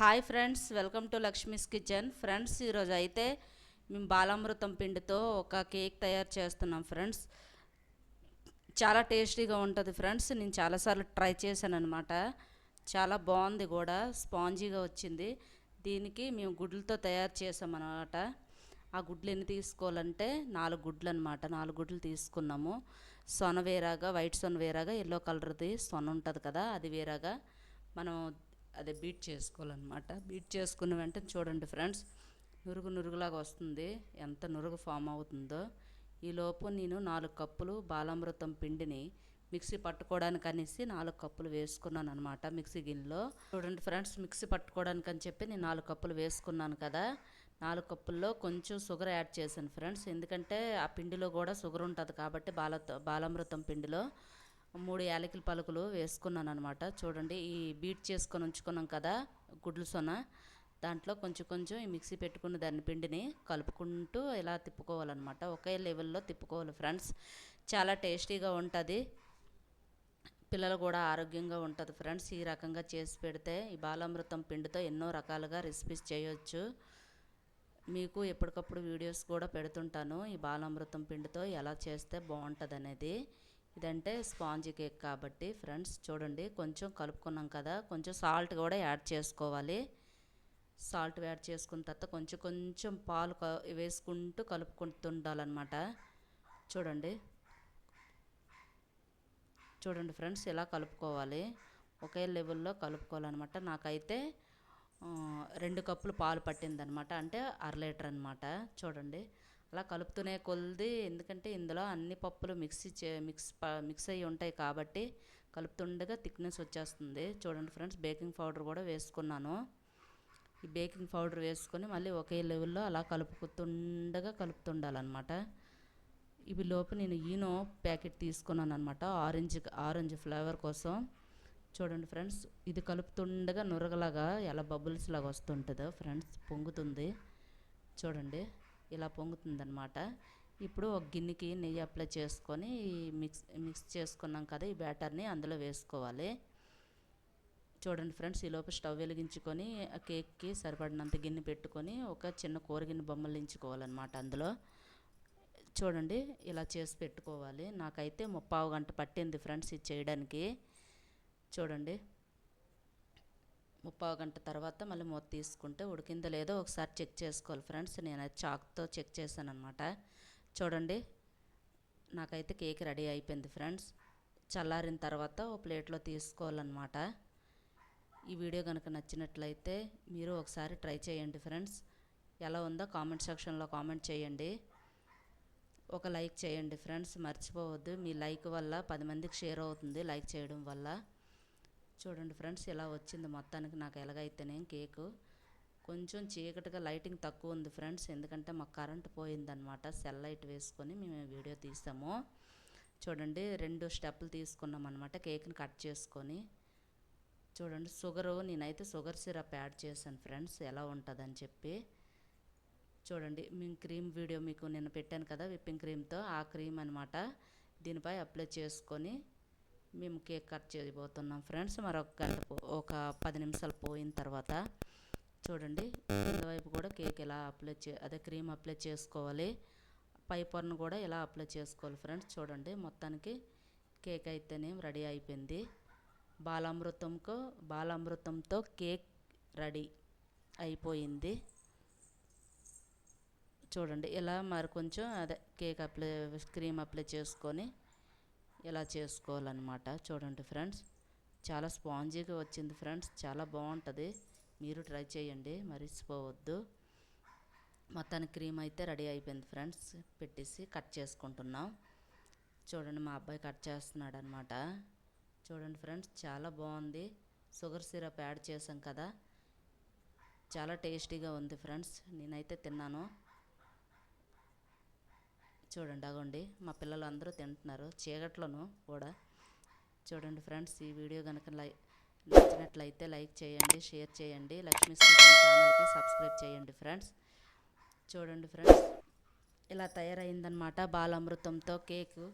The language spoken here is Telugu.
Hi friends welcome to Lakshmi's kitchen friends ఈరోజు అయితే మేము బాలామృతం పిండితో ఒక కేక్ తయారు చేస్తున్నాం ఫ్రెండ్స్ చాలా టేస్టీగా ఉంటుంది ఫ్రెండ్స్ నేను చాలాసార్లు ట్రై చేశాను అనమాట చాలా బాగుంది కూడా స్పాంజీగా వచ్చింది. దీనికి మేము గుడ్లతో తయారు చేసామన్నమాట ఆ గుడ్లు ఎన్ని తీసుకోవాలంటే నాలుగు గుడ్లు అనమాట నాలుగు గుడ్లు తీసుకున్నాము. సొన వేరాగా వైట్ సొన వేరాగా ఎల్లో కలర్ది సొన ఉంటుంది కదా అది వేరాగా మనం అదే బీట్ చేసుకోవాలన్నమాట. బీట్ చేసుకున్న వెంటనే చూడండి ఫ్రెండ్స్ నురుగు నురుగులాగా వస్తుంది. ఎంత నురుగు ఫామ్ అవుతుందో. ఈలోపు నేను నాలుగు కప్పులు బాలామృతం పిండిని మిక్సీ పట్టుకోవడానికి అనేసి నాలుగు కప్పులు వేసుకున్నాను అనమాట మిక్సీ గిన్నెలో. చూడండి ఫ్రెండ్స్ మిక్సీ పట్టుకోవడానికి అని చెప్పి నేను నాలుగు కప్పులు వేసుకున్నాను కదా. నాలుగు కప్పుల్లో కొంచెం షుగర్ యాడ్ చేశాను ఫ్రెండ్స్. ఎందుకంటే ఆ పిండిలో కూడా షుగర్ ఉంటుంది కాబట్టి బాల బాలామృతం పిండిలో. మూడు యాలకుల పలుకులు వేసుకున్నాను అనమాట చూడండి ఈ బీట్ చేసుకొని ఉంచుకున్నాం కదా గుడ్లు సొన దాంట్లో కొంచెం కొంచెం ఈ మిక్సీ పెట్టుకున్న దాని పిండిని కలుపుకుంటూ ఇలా తిప్పుకోవాలన్నమాట. ఒకే లెవెల్లో తిప్పుకోవాలి ఫ్రెండ్స్. చాలా టేస్టీగా ఉంటుంది. పిల్లలు కూడా ఆరోగ్యంగా ఉంటుంది ఫ్రెండ్స్. ఈ రకంగా చేసి పెడితే ఈ బాలామృతం పిండితో ఎన్నో రకాలుగా రెసిపీస్ చేయొచ్చు. మీకు ఎప్పటికప్పుడు వీడియోస్ కూడా పెడుతుంటాను. ఈ బాలామృతం పిండితో ఎలా చేస్తే బాగుంటుంది అనేది ఇదంటే స్పాంజ్ కేక్ కాబట్టి ఫ్రెండ్స్ చూడండి కొంచెం కలుపుకున్నాం కదా కొంచెం సాల్ట్ కూడా యాడ్ చేసుకోవాలి. సాల్ట్ యాడ్ చేసుకున్న తర్వాత కొంచెం కొంచెం పాలు వేసుకుంటూ కలుపుకుంటుండాలన్నమాట. చూడండి. చూడండి ఫ్రెండ్స్ ఇలా కలుపుకోవాలి. ఒకే లెవెల్లో కలుపుకోవాలన్నమాట. నాకైతే రెండు కప్పులు పాలు పట్టిందనమాట అంటే అర లీటర్ అనమాట చూడండి. అలా కలుపుతూనే కొలిది ఎందుకంటే ఇందులో అన్ని పప్పులు మిక్సీ చే మిక్స్ మిక్స్ అయ్యి ఉంటాయి కాబట్టి కలుపుతుండగా థిక్నెస్ వచ్చేస్తుంది. చూడండి ఫ్రెండ్స్ బేకింగ్ పౌడర్ కూడా వేసుకున్నాను. ఈ బేకింగ్ పౌడర్ వేసుకొని మళ్ళీ ఒకే లెవెల్లో అలా కలుపుతుండగా కలుపుతుండాలన్నమాట. ఇవి లోపు నేను ఈనో ప్యాకెట్ తీసుకున్నాను అనమాట ఆరెంజ్ ఆరెంజ్ ఫ్లేవర్ కోసం. చూడండి ఫ్రెండ్స్ ఇది కలుపుతుండగా నురగలాగా ఎలా బబుల్స్ లాగా వస్తుంటుందో ఫ్రెండ్స్ పొంగుతుంది. చూడండి. ఇలా పొంగుతుందనమాట ఇప్పుడు ఒక గిన్నెకి నెయ్యి అప్లై చేసుకొని మిక్స్ మిక్స్ చేసుకున్నాం కదా ఈ బ్యాటర్ని అందులో వేసుకోవాలి. చూడండి ఫ్రెండ్స్ ఈలోపు స్టవ్ వెలిగించుకొని ఆ కేక్కి సరిపడినంత గిన్నె పెట్టుకొని ఒక చిన్న కూర గిన్నె బొమ్మలించుకోవాలన్నమాట అందులో. చూడండి ఇలా చేసి పెట్టుకోవాలి. నాకైతే ముప్పావు గంట పట్టింది ఫ్రెండ్స్ ఇది చేయడానికి. చూడండి. ముప్పావు గంట తర్వాత మళ్ళీ మూత తీసుకుంటే ఉడికిందో లేదో ఒకసారి చెక్ చేసుకోవాలి ఫ్రెండ్స్. నేను చాక్తో చెక్ చేశాను అనమాట చూడండి నాకైతే కేక్ రెడీ అయిపోయింది ఫ్రెండ్స్. చల్లారిన తర్వాత ఓ ప్లేట్లో తీసుకోవాలన్నమాట. ఈ వీడియో కనుక నచ్చినట్లయితే మీరు ఒకసారి ట్రై చేయండి ఫ్రెండ్స్. ఎలా ఉందో కామెంట్ సెక్షన్లో కామెంట్ చేయండి. ఒక లైక్ చేయండి ఫ్రెండ్స్. మర్చిపోవద్దు. మీ లైక్ వల్ల పది మందికి షేర్ అవుతుంది లైక్ చేయడం వల్ల. చూడండి ఫ్రెండ్స్ ఇలా వచ్చింది మొత్తానికి నాకు ఎలాగైతేనే కేకు. కొంచెం చీకటిగా లైటింగ్ తక్కువ ఉంది ఫ్రెండ్స్ ఎందుకంటే మాకు కరెంట్ పోయిందనమాట. సెల్ లైట్ వేసుకొని మేము వీడియో తీసాము. చూడండి రెండు స్టెప్పులు తీసుకున్నాం అనమాట కేక్ని కట్ చేసుకొని. చూడండి షుగరు నేనైతే షుగర్ సిరప్ యాడ్ చేశాను ఫ్రెండ్స్ ఎలా ఉంటుందని చెప్పి. చూడండి మేము క్రీమ్ వీడియో మీకు నిన్న పెట్టాను కదా విప్పింగ్ క్రీమ్తో ఆ క్రీమ్ అనమాట దీనిపై అప్లై చేసుకొని మేము కేక్ కట్ చేయబోతున్నాం ఫ్రెండ్స్. మరొక గంట ఒక పది నిమిషాలు పోయిన తర్వాత చూడండి వైపు కూడా కేక్ ఎలా అప్లై చే అదే క్రీమ్ అప్లై చేసుకోవాలి. పై పొరను కూడా ఎలా అప్లై చేసుకోవాలి ఫ్రెండ్స్ చూడండి. మొత్తానికి కేక్ అయితేనే రెడీ అయిపోయింది. బాలామృతంకు బాలామృతంతో కేక్ రెడీ అయిపోయింది. చూడండి ఇలా మరి కొంచెం అదే కేక్ అప్లై క్రీమ్ అప్లై చేసుకొని ఇలా చేసుకోవాలన్నమాట చూడండి ఫ్రెండ్స్. చాలా స్పాంజీగా వచ్చింది ఫ్రెండ్స్. చాలా బాగుంటుంది. మీరు ట్రై చేయండి. మరిచిపోవద్దు. మొత్తానికి క్రీమ్ అయితే రెడీ అయిపోయింది ఫ్రెండ్స్. పెట్టేసి కట్ చేసుకుంటున్నాం. చూడండి మా అబ్బాయి కట్ చేస్తున్నాడు అనమాట చూడండి ఫ్రెండ్స్ చాలా బాగుంది. షుగర్ సిరప్ యాడ్ చేసాం కదా. చాలా టేస్టీగా ఉంది ఫ్రెండ్స్. నేనైతే తిన్నాను. చూడండి అగోండి. మా పిల్లలు అందరూ తింటున్నారు. చీకట్లను కూడా. చూడండి ఫ్రెండ్స్ ఈ వీడియో కనుక లైక్ నచ్చినట్లయితే లైక్ చేయండి షేర్ చేయండి. లక్ష్మీ కిచెన్ ఛానల్కి సబ్స్క్రైబ్ చేయండి ఫ్రెండ్స్. చూడండి ఫ్రెండ్స్ ఇలా తయారైందనమాట బాలామృతంతో కేకు.